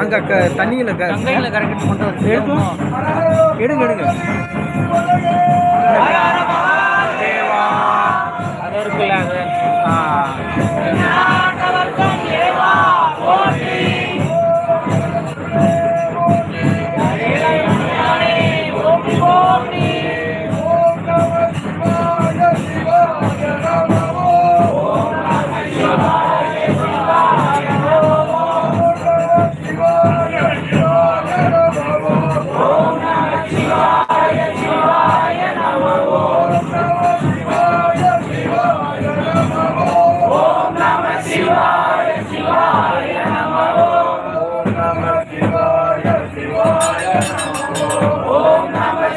அங்க க தண்ணியில் கங்கையில் கரெக்ட் கொண்டு வந்து எடுங்க எடுங்க.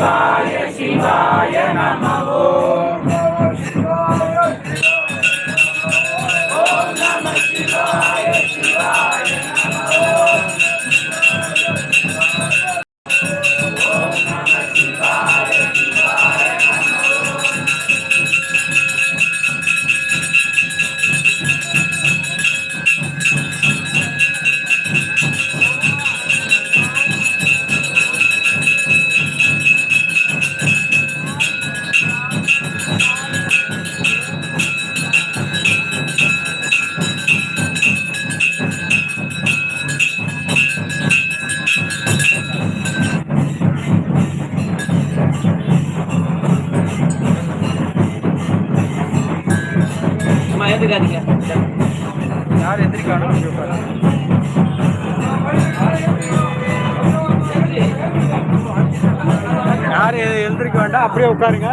சும்மா ஏற்றுக்காதீங்க யார் எந்திரிக்கானோ அங்கே யார் எழுந்திருக்க வேண்டாம் அப்படியே உட்காருங்க.